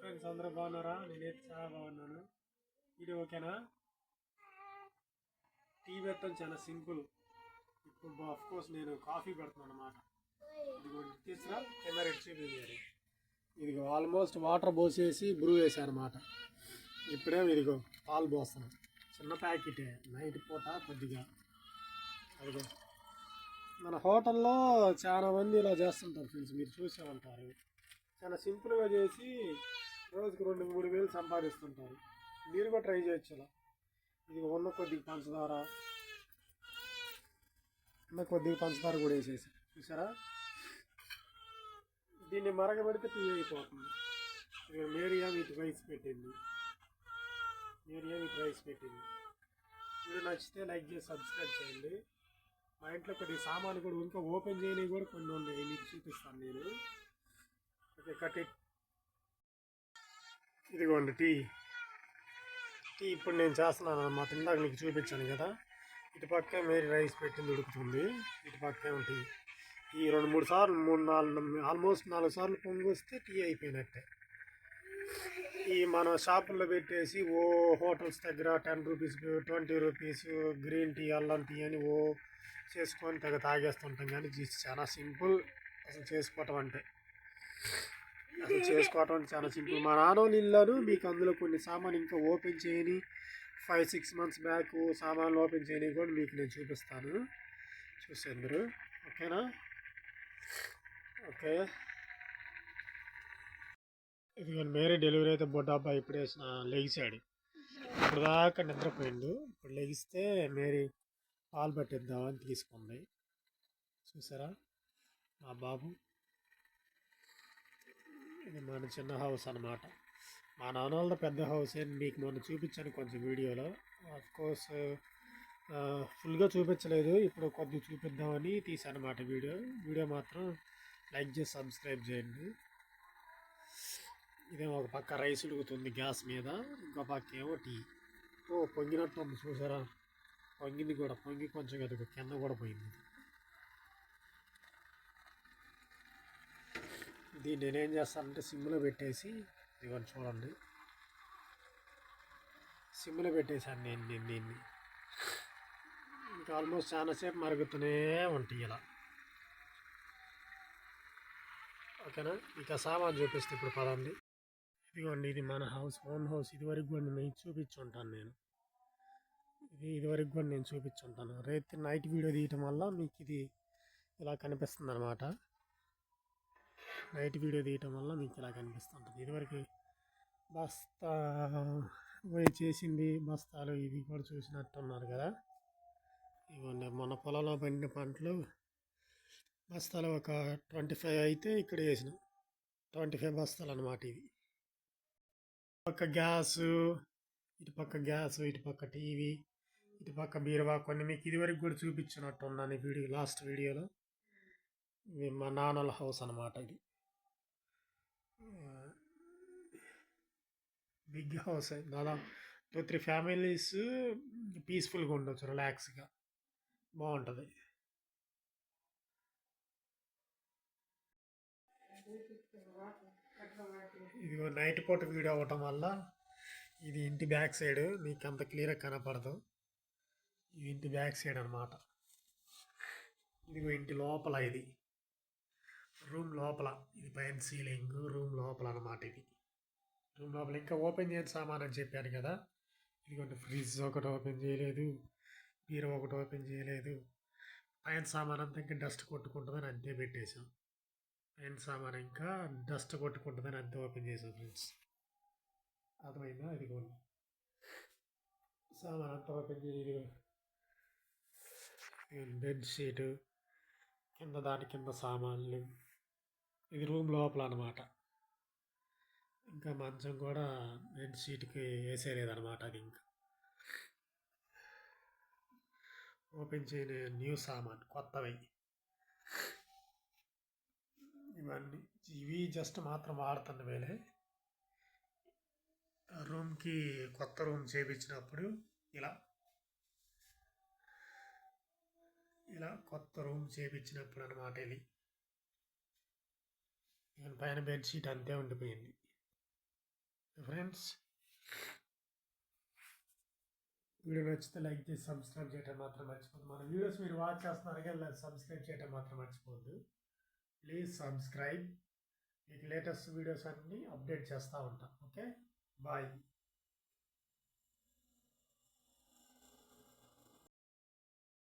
Friends అందరూ బాగున్నారా? నేనైతే చాలా బాగున్నాను. ఇది ఓకేనా? టీ పెట్టడం చాలా సింపుల్. ఇప్పుడు ఆఫ్ కోర్స్ నేను కాఫీ పెడుతున్నాను అనమాట ఇదిగో తీసుకురా కెమెరా చూపించారు ఇదిగో ఆల్మోస్ట్ వాటర్ పోసేసి బ్రూ వేసాను అనమాట ఇప్పుడేమి ఇదిగో పాలు పోస్తాను చిన్న ప్యాకెటే నైట్ పూట కొద్దిగా. అదిగో మన హోటల్లో చాలా మంది ఇలా చేస్తుంటారు ఫ్రెండ్స్ మీరు చూసే ఉంటారు. చాలా సింపుల్గా చేసి రోజుకు రెండు మూడు వేలు సంపాదిస్తుంటారు. మీరు కూడా ట్రై చేయొచ్చు ఇలా. ఇది ఉన్న కొద్దిగా పంచదార. ఉన్న కొద్దిగా పంచదార కూడా వేసేసి. చూసారా? దీన్ని మరగబెడితే టీ అయిపోతుంది. ఇక మేరియా వీటి రైస్ పెట్టింది. మేరియా వీటి రైస్ పెట్టింది. మీరు నచ్చితే లైక్ చేసి సబ్స్క్రైబ్ చేయండి. మా ఇంట్లో కొన్ని సామాన్లు కూడా ఇంకా ఓపెన్ చేయని కూడా కొన్ని ఉన్నాయి. మీకు చూపిస్తాను నేను. ఓకే కట్ ఇట్ ఇదిగోండి టీ. టీ ఇప్పుడు నేను చేస్తున్నాను అన్నమాట. ఇందాక మీకు చూపించాను కదా. ఇటు పక్కే మేరీ రైస్ పెట్టింది ఉడుకుతుంది. ఇటు పక్కే టీ ఈ రెండు మూడు సార్లు మూడు నాలుగు ఆల్మోస్ట్ నాలుగు సార్లు పొంగి వస్తే టీ అయిపోయినట్టే. ఈ మన షాపుల్లో పెట్టేసి ఓ హోటల్స్ దగ్గర ten rupees twenty rupees green tea అల్లం టీ అని ఓ చేసుకొని తెగ తాగేస్తుంటాం కానీ చాలా సింపుల్ అసలు చేసుకోవటం అంటే. అసలు చేసుకోవటం చాలా సింపుల్. మా నాన్న ఇల్లాను మీకు అందులో కొన్ని సామాన్ ఇంకా ఓపెన్ చేయని ఫైవ్ సిక్స్ మంత్స్ బ్యాక్ సామాన్లు ఓపెన్ చేయని కూడా మీకు నేను చూపిస్తాను. చూసేందరు ఓకేనా? ఓకే. ఇది మేరీ డెలివరీ అయితే బొడ్డాబ్బా ఇప్పుడు వేసిన లెగిసాడు ఇప్పుడు దాకా నిద్రపోయిండు. ఇప్పుడు లెగిస్తే మేరీ పాలు పట్టిద్దామని తీసుకుంది. చూసారా? మా బాబు. ఇది మన చిన్న హౌస్ అన్నమాట. మా నాన్న వాళ్ళ పెద్ద హౌస్ అని మీకు మొన్న చూపించాను కొంచెం వీడియోలో. ఆఫ్ కోర్స్ ఫుల్గా చూపించలేదు. ఇప్పుడు కొద్దిగా చూపిద్దామని తీసాను అనమాట వీడియో. వీడియో మాత్రం లైక్ చేసి సబ్స్క్రైబ్ చేయండి. ఇదే ఒక పక్క రైస్ ఉడుకుతుంది గ్యాస్ మీద. ఇంకో పక్క ఏమో టీ. ఓ పొంగినట్టు ఉంది చూసారా? పొంగింది కూడా. పొంగి కొంచెం కదా కింద కూడా పోయింది. దీన్ని నేనేం చేస్తానంటే సిమ్లో పెట్టేసి ఇదిగోండి చూడండి. సిమ్లో పెట్టేశాను నేను నేను దీన్ని ఇంకా ఆల్మోస్ట్ చాలాసేపు మరుగుతూనే ఉంటాయి ఇలా. ఓకేనా? ఇంకా సామాన్ చూపిస్తే ఇప్పుడు పదండి. ఇదిగోండి ఇది మన హౌస్ ఓన్ హౌస్. ఇదివరకు కూడా నేను చూపించుంటాను నేను. ఇది ఇదివరకు కూడా నేను చూపించుంటాను. రేపు నైట్ వీడియో తీయటం వల్ల మీకు ఇది ఇలా కనిపిస్తుంది అనమాట నైట్ వీడియో తీయటం వల్ల మీకు ఇలా కనిపిస్తుంటుంది. ఇదివరకు బస్తా పోయి చేసింది బస్తాలు ఇవి కూడా చూసినట్టున్నారు కదా. ఇవన్నీ మన పొలంలో పండిన పంటలు బస్తాలు ఒక ట్వంటీ ఫైవ్ అయితే ఇక్కడ వేసినాం ట్వంటీ ఫైవ్ బస్తాలు అనమాట ఇవి. పక్క గ్యాసు ఇటు పక్క గ్యాస్ ఇటు పక్క టీవీ ఇటు పక్క బీరువా కొన్ని మీకు ఇదివరకు కూడా చూపించినట్టు ఉన్నాను వీడియో లాస్ట్ వీడియోలో. మా నాన్నల హౌస్ అనమాట ఇది. బిగ్ హౌస్ దాదాపు టూ త్రీ ఫ్యామిలీస్ పీస్ఫుల్గా ఉండొచ్చు రిలాక్స్గా. బాగుంటుంది. ఇదిగో నైట్ పూట వీడియో అవ్వటం వల్ల ఇది ఇంటి బ్యాక్ సైడ్ మీకు అంత క్లియర్గా కనపడదు. ఇది ఇంటి బ్యాక్ సైడ్ అనమాట ఇదిగో ఇంటి లోపల ఇది. రూమ్ లోపల. ఇది పైన సీలింగ్ రూమ్ లోపల అనమాట ఇది. రూమ్ లోపల ఇంకా ఓపెన్ చేయని సామాన్ అని చెప్పాను కదా. ఇదిగోండి ఫ్రిడ్జ్ ఒకటి ఓపెన్ చేయలేదు బీరో ఒకటి ఓపెన్ చేయలేదు. పైన సామాన్ అంతా ఇంకా డస్ట్ కొట్టుకుంటుందని అంతే పెట్టేశాం. పైన సామాన్ ఇంకా డస్ట్ కొట్టుకుంటుందని అంతే ఓపెన్ చేసాం ఫ్రెండ్స్. అర్థమైందా? ఇదిగోండి. సామాన్ అంతా ఓపెన్ చేయదు బెడ్ షీటు కింద దాని కింద సామాన్లు. ఇది రూమ్ లోపల అనమాట ఇంకా మంచం కూడా బెడ్ షీట్కి వేసేయలేదనమాట అది ఇంకా ఓపెన్ చేయని న్యూ సామాన్ కొత్తవి. ఇవన్నీ. ఇవి జస్ట్ మాత్రం వాడుతున్న వేలే రూమ్కి కొత్త రూమ్ చేయించినప్పుడు ఇలా. ఇలా కొత్త రూమ్ చేయించినప్పుడు అనమాట ఇది. పైన బెడ్షీట్ అంతే ఉండిపోయింది. ఫ్రెండ్స్ వీడియో నచ్చితే లైక్ చేసి సబ్స్క్రైబ్ చేయటం మాత్రం మర్చిపోద్దు మన వీడియోస్ మీరు వాచ్ చేస్తున్నారు కానీ సబ్స్క్రైబ్ చేయటం మాత్రం మర్చిపోద్దు ప్లీజ్ సబ్స్క్రైబ్ మీకు లేటెస్ట్ వీడియోస్ అన్నీ అప్డేట్ చేస్తూ ఉంటాం. Okay bye